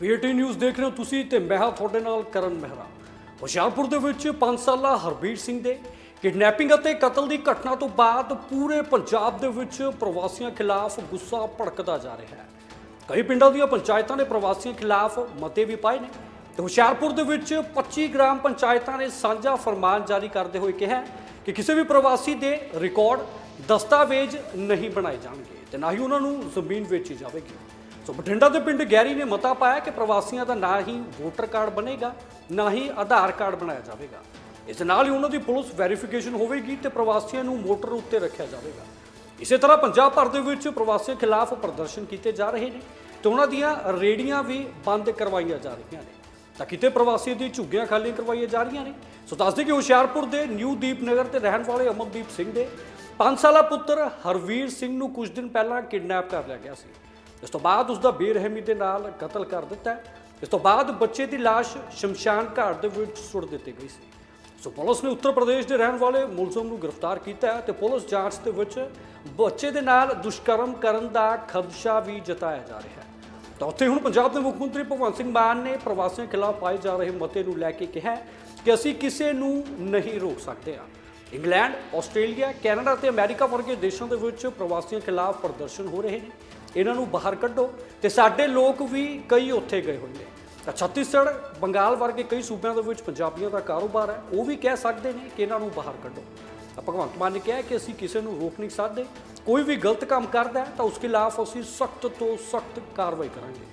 PT news ਦੇਖ ਰਹੇ ਹੋ ਤੁਸੀਂ ਤੇ ਮੈਂ ਹਾਂ ਤੁਹਾਡੇ ਨਾਲ ਕਰਨ ਮਹਿਰਾ। ਹੁਸ਼ਿਆਰਪੁਰ ਦੇ ਵਿੱਚ 5 ਸਾਲਾ ਹਰਬੀਰ ਸਿੰਘ ਦੇ ਕਿਡਨੈਪਿੰਗ ਅਤੇ ਕਤਲ ਦੀ ਘਟਨਾ ਤੋਂ ਬਾਅਦ ਪੂਰੇ ਪੰਜਾਬ ਦੇ ਵਿੱਚ ਪ੍ਰਵਾਸੀਆਂ ਖਿਲਾਫ ਗੁੱਸਾ ਭੜਕਦਾ ਜਾ ਰਿਹਾ ਹੈ। ਕਈ ਪਿੰਡਾਂ ਦੀਆਂ ਪੰਚਾਇਤਾਂ ਨੇ ਪ੍ਰਵਾਸੀਆਂ ਖਿਲਾਫ ਮਤੇ ਵੀ ਪਾਏ ਨੇ ਤੇ ਹੁਸ਼ਿਆਰਪੁਰ ਦੇ ਵਿੱਚ 25 ਗ੍ਰਾਮ ਪੰਚਾਇਤਾਂ ਨੇ ਸਾਂਝਾ ਫਰਮਾਨ ਜਾਰੀ ਕਰਦੇ ਹੋਏ ਕਿਹਾ ਕਿ ਕਿਸੇ ਵੀ ਪ੍ਰਵਾਸੀ ਦੇ ਰਿਕਾਰਡ, ਦਸਤਾਵੇਜ਼ ਨਹੀਂ ਬਣਾਏ ਜਾਣਗੇ ਤੇ ਨਾ ਹੀ ਉਹਨਾਂ ਨੂੰ ਜ਼ਮੀਨ ਵੇਚੀ ਜਾਵੇਗੀ। ਸੋ ਬਠਿੰਡਾ ਦੇ ਪਿੰਡ ਗੈਰੀ ਨੇ ਮਤਾ ਪਾਇਆ ਕਿ ਪ੍ਰਵਾਸੀਆਂ ਦਾ ਨਾ ਹੀ ਵੋਟਰ ਕਾਰਡ ਬਣੇਗਾ, ਨਾ ਹੀ ਆਧਾਰ ਕਾਰਡ ਬਣਾਇਆ ਜਾਵੇਗਾ। ਇਸ ਦੇ ਨਾਲ ਹੀ ਉਹਨਾਂ ਦੀ ਪੁਲਿਸ ਵੈਰੀਫਿਕੇਸ਼ਨ ਹੋਵੇਗੀ ਤੇ ਪ੍ਰਵਾਸੀਆਂ ਨੂੰ ਮੋਟਰ ਉੱਤੇ ਰੱਖਿਆ ਜਾਵੇਗਾ। ਇਸੇ ਤਰ੍ਹਾਂ ਪੰਜਾਬ ਭਰ ਦੇ ਵਿੱਚ ਪ੍ਰਵਾਸੀਆਂ ਖਿਲਾਫ ਪ੍ਰਦਰਸ਼ਨ ਕੀਤੇ ਜਾ ਰਹੇ ਨੇ ਤੇ ਉਹਨਾਂ ਦੀਆਂ ਰੇੜੀਆਂ ਵੀ ਬੰਦ ਕਰਵਾਈਆਂ ਜਾ ਰਹੀਆਂ ਨੇ। ਤਾਂ ਕਿਤੇ ਪ੍ਰਵਾਸੀ ਦੀ ਝੁੱਗੀਆਂ ਖਾਲੀਆਂ ਕਰਵਾਈਆਂ ਜਾ ਰਹੀਆਂ ਨੇ? ਸੋ ਦੱਸਦੇ ਕਿ ਹੁਸ਼ਿਆਰਪੁਰ ਦੇ ਨਿਊ ਦੀਪਨਗਰ ਤੇ ਰਹਿਣ ਵਾਲੇ ਅਮਨਦੀਪ ਸਿੰਘ ਦੇ 5 ਸਾਲਾ ਪੁੱਤਰ ਹਰਵੀਰ ਸਿੰਘ ਨੂੰ ਕੁਝ ਦਿਨ ਪਹਿਲਾਂ ਕਿਡਨੈਪ ਕਰ ਲਿਆ ਗਿਆ ਸੀ। ਇਸ ਤੋਂ ਬਾਅਦ ਉਸ ਦਾ ਬੇਰਹਿਮੀ ਦੇ ਨਾਲ ਕਤਲ ਕਰ ਦਿੱਤਾ ਇਸ ਤੋਂ ਬਾਅਦ ਬੱਚੇ ਦੀ ਲਾਸ਼ ਸ਼ਮਸ਼ਾਨ ਘਾਟ ਦੇ ਵਿੱਚ ਸੁੱਟ ਦਿੱਤੀ ਗਈ ਸੀ। ਸੋ ਪੁਲਿਸ ਨੇ ਉੱਤਰ ਪ੍ਰਦੇਸ਼ ਦੇ ਰਹਿਣ ਵਾਲੇ ਮੁਲਜ਼ਮ ਨੂੰ ਗ੍ਰਿਫਤਾਰ ਕੀਤਾ ਹੈ ਤੇ ਪੁਲਿਸ ਜਾਂਚ ਦੇ ਵਿੱਚ ਬੱਚੇ ਦੇ ਨਾਲ ਦੁਸ਼ਕਰਮ ਕਰਨ ਦਾ ਖਦਸ਼ਾ ਵੀ ਜਤਾਇਆ ਜਾ ਰਿਹਾ ਹੈ। ਤਾਂ ਉੱਥੇ ਹੁਣ ਪੰਜਾਬ ਦੇ ਮੁੱਖ ਮੰਤਰੀ ਭਗਵੰਤ ਸਿੰਘ ਮਾਨ ਨੇ ਪ੍ਰਵਾਸੀਆਂ ਖਿਲਾਫ ਪਾਏ ਜਾ ਰਹੇ ਮਤੇ ਨੂੰ ਲੈ ਕੇ ਕਿਹਾ ਕਿ ਅਸੀਂ ਕਿਸੇ ਨੂੰ ਨਹੀਂ ਰੋਕ ਸਕਦੇ ਹਾਂ। ਇੰਗਲੈਂਡ, ਆਸਟ੍ਰੇਲੀਆ, ਕੈਨੇਡਾ ਤੇ ਅਮਰੀਕਾ ਵਰਗੇ ਦੇਸ਼ਾਂ ਦੇ ਵਿੱਚ ਪ੍ਰਵਾਸੀਆਂ ਖਿਲਾਫ ਪ੍ਰਦਰਸ਼ਨ ਹੋ ਰਹੇ ਨੇ। ਇਹਨਾਂ ਨੂੰ ਬਾਹਰ ਕੱਢੋ ਤੇ ਸਾਡੇ ਲੋਕ ਵੀ ਕਈ ਉੱਥੇ ਗਏ ਹੋਏ ਨੇ। ਤਾਂ ਛੱਤੀਸਗੜ੍ਹ, ਬੰਗਾਲ ਵਰਗੇ ਕਈ ਸੂਬਿਆਂ ਦੇ ਵਿੱਚ ਪੰਜਾਬੀਆਂ ਦਾ ਕਾਰੋਬਾਰ ਹੈ, ਉਹ ਵੀ ਕਹਿ ਸਕਦੇ ਨੇ ਕਿ ਇਹਨਾਂ ਨੂੰ ਬਾਹਰ ਕੱਢੋ। ਤਾਂ ਭਗਵੰਤ ਮਾਨ ਨੇ ਕਿਹਾ ਕਿ ਅਸੀਂ ਕਿਸੇ ਨੂੰ ਰੋਕ ਨਹੀਂ ਸਕਦੇ, ਕੋਈ ਵੀ ਗਲਤ ਕੰਮ ਕਰਦਾ ਤਾਂ ਉਸ ਖਿਲਾਫ ਅਸੀਂ ਸਖਤ ਤੋਂ ਸਖਤ ਕਾਰਵਾਈ ਕਰਾਂਗੇ।